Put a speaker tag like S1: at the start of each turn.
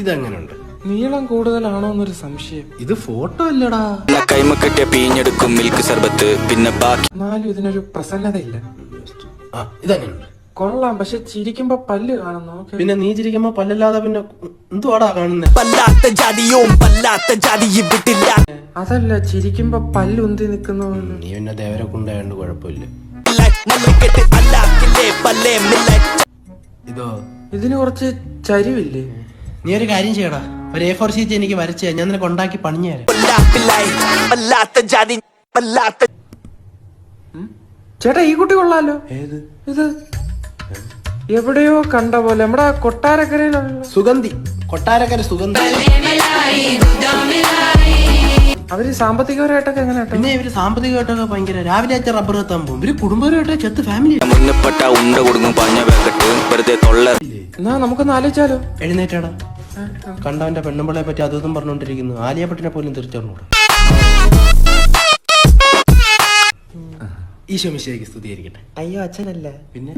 S1: ഇതെങ്ങനുണ്ട്?
S2: നീളം കൂടുതലാണോ എന്നൊരു സംശയം.
S1: ഇത് ഫോട്ടോ അല്ലടാ.
S3: കൈമ കെട്ടിയ പീഞ്ഞെടുക്കും മിൽക്ക് സർബത്ത് പിന്നെ ബാക്കി
S2: എന്നാലും ഇതിനൊരു പ്രസന്നതയില്ല.
S1: ആ ഇതെങ്ങനുണ്ട്?
S2: കൊള്ളാം പക്ഷെ ചിരിക്കുമ്പോ പല്ല് കാണുന്നു
S1: പിന്നെ നീ ചിരിക്കുമ്പോ പല്ലല്ലാതെ പിന്നെ എന്തുവാടാ കാണുന്നത്
S3: പല്ലാത്ത ജാതിയും പല്ലാത്ത ജാതി ഇവിട്ടില്ല
S2: അതല്ല ചിരിക്കുമ്പോ പല്ല് ഉന്തി നിക്കുന്ന പോലെ
S1: നീ പിന്നെ ദേവരെ കൊണ്ടായോണ്ട് കുഴപ്പമില്ല. ഇതോ?
S2: ഇതിന് കുറച്ച് ചരിവില്ലേ?
S1: നീ ഒരു കാര്യം ചെയ്യടാ. ഒരു എ ഫോർ ഷീറ്റ് എനിക്ക് വരച്ച് ഞാൻ നിനക്ക് ഉണ്ടാക്കി പണിഞ്ഞു തരാം.
S2: ചേട്ടാ ഈ കുട്ടി കൊള്ളാലോ?
S1: ഏത്?
S2: ഇത് എവിടെയോ കണ്ട പോലെ നമ്മുടെ കൊട്ടാരക്കരയിലുള്ള
S1: സുഗന്ധി. കൊട്ടാരക്കര സുഗന്ധി.
S2: അവർ സാമ്പത്തികപരമായിട്ടൊക്കെ എങ്ങനെ
S1: പിന്നെ ഇവർ സാമ്പത്തികമായിട്ടൊക്കെ ഭയങ്കര രാവിലെ അച്ഛൻ റബ്ബർ എത്താൻ പോകും. ഇവർ കുടുംബപരമായിട്ട് ചെത്ത് ഫാമിലി
S3: മുന്നപ്പെട്ട ഉണ്ട കൊടുക്കും പഞ്ഞ വെക്കട്ട് വെറുതെ തൊള്ള
S2: എന്നാ നമുക്കൊന്ന് ആലോചിച്ചാലോ?
S1: എഴുന്നേറ്റാടാ കണ്ടവന്റെ പെണ്ണുമ്പിളെ പറ്റി അതും പറഞ്ഞുകൊണ്ടിരിക്കുന്നു ആലിയ ആലിയപ്പട്ടിനെ പോലും തിരിച്ചറിഞ്ഞൂടെ ഈശോ മിശയ്ക്ക് സ്തുതിയായിരിക്കട്ടെ.
S2: അയ്യോ അച്ഛനല്ല?
S1: പിന്നെ?